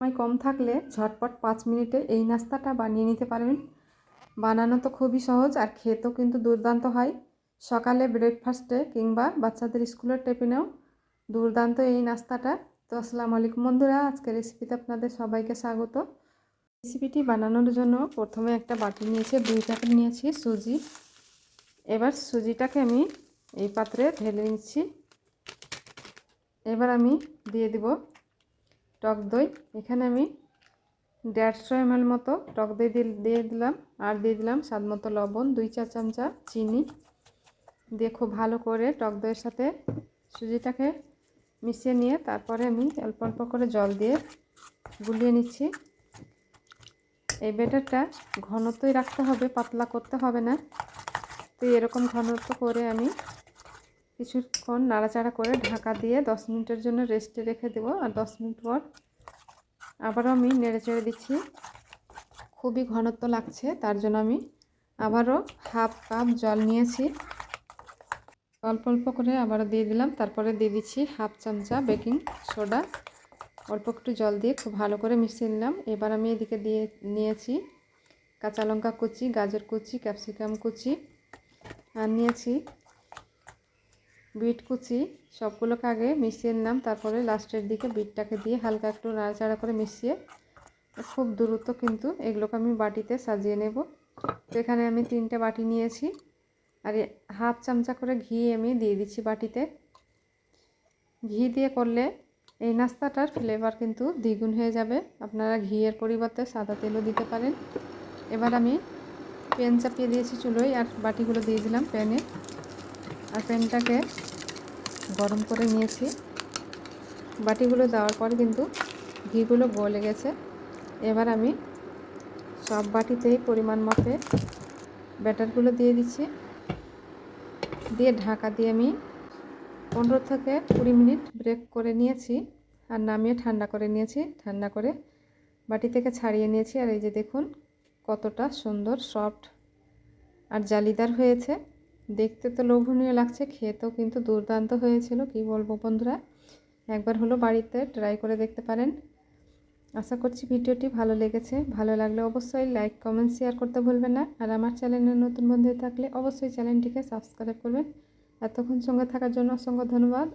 সময় কম থাকলে ঝটপট পাঁচ মিনিটে এই নাস্তাটা বানিয়ে নিতে পারবেন বানানো তো খুবই সহজ আর খেতেও কিন্তু দুর্দান্ত হয়। সকালে ব্রেকফাস্টে কিংবা বাচ্চাদের স্কুলের টিফিনেও দুর্দান্ত এই নাস্তাটা। তো আসসালামু আলাইকুম বন্ধুরা, আজকের রেসিপিতে আপনাদের সবাইকে স্বাগত। রেসিপিটি বানানোর জন্য প্রথমে একটা বাটি নিয়েছি, দুই প্যাকেট নিয়েছি সুজি। এবার সুজিটাকে আমি এই পাত্রে ঢেলে নিচ্ছি। এবার আমি দিয়ে দিব টক দই। এখানে আমি দেড়শো এমএল মতো টক দই দিয়ে দিলাম আর দিয়ে দিলাম স্বাদ মতো লবণ, দুই চা চামচা চিনি। দিয়ে খুব ভালো করে টক দইয়ের সাথে সুজিটাকে মিশিয়ে নিয়ে তারপরে আমি অল্প অল্প করে জল দিয়ে গুলিয়ে নিচ্ছি। এই ব্যাটারটা ঘনত্বই রাখতে হবে, পাতলা করতে হবে না। তো এরকম ঘনত্ব করে আমি কিছুক্ষণ নাড়াচাড়া করে ঢাকা দিয়ে দশ মিনিটের জন্য রেস্টে রেখে দেবো। আর দশ মিনিট পর আবারও আমি নেড়ে চেড়ে দিচ্ছি। খুবই ঘনত্ব লাগছে, তার জন্য আমি আবারও হাফ কাপ জল নিয়েছি। অল্প অল্প করে আবারও দিয়ে দিলাম। তারপরে দিয়ে দিচ্ছি হাফ চামচা বেকিং সোডা। অল্প একটু জল দিয়ে খুব ভালো করে মিশিয়ে নিলাম। এবার আমি এদিকে দিয়ে নিয়েছি কাঁচা লঙ্কা কুচি, গাজর কুচি, ক্যাপসিকাম কুচি। আর নিয়েছি বিট কুচি, সবগুলোকে আগে মিশিয়ে নিলাম, তারপরে লাস্টের দিকে বিটটাকে দিয়ে হালকা একটু নাড়াচাড়া করে মিশিয়ে, খুব দ্রুত কিন্তু এগুলোকে আমি বাটিতে সাজিয়ে নেব। তো এখানে আমি তিনটে বাটি নিয়েছি, আর হাফ চামচা করে ঘি আমি দিয়ে দিচ্ছি বাটিতে। ঘি দিয়ে করলে এই নাস্তাটার ফ্লেভার কিন্তু দ্বিগুণ হয়ে যাবে। আপনারা ঘিয়ের পরিবর্তে সাদা তেলও দিতে পারেন। এবার আমি প্যান চাপিয়ে দিয়েছি চুলোয়, আর বাটিগুলো দিয়ে দিলাম প্যানে। আর প্যানটাকে গরম করে নিয়েছি। বাটিগুলো দেওয়ার পর কিন্তু ঘিগুলো গলে গেছে। এবার আমি সব বাটিতেই পরিমাণ মতে ব্যাটারগুলো দিয়ে দিচ্ছি। দিয়ে ঢাকা দিয়ে আমি পনেরো থেকে কুড়ি মিনিট ব্রেক করে নিয়েছি আর নামিয়ে ঠান্ডা করে নিয়েছি। ঠান্ডা করে বাটি থেকে ছাড়িয়ে নিয়েছি। আর এই যে দেখুন কতটা সুন্দর, সফট আর জালিদার হয়েছে। দেখতে তো লোভনীয় লাগছে, খেতেও কিন্তু দুর্দান্ত হয়েছিল, কি বলব বন্ধুরা? একবার হলো বাড়িতে ট্রাই করে দেখতে পারেন। আশা করছি ভিডিওটি ভালো লেগেছে। ভালো লাগলে অবশ্যই লাইক কমেন্ট শেয়ার করতে ভুলবেন না। আর আমার চ্যানেলে নতুন বন্ধু থাকলে অবশ্যই চ্যানেলটিকে সাবস্ক্রাইব করবেন। এতক্ষণ সঙ্গে থাকার জন্য অসংখ্য ধন্যবাদ।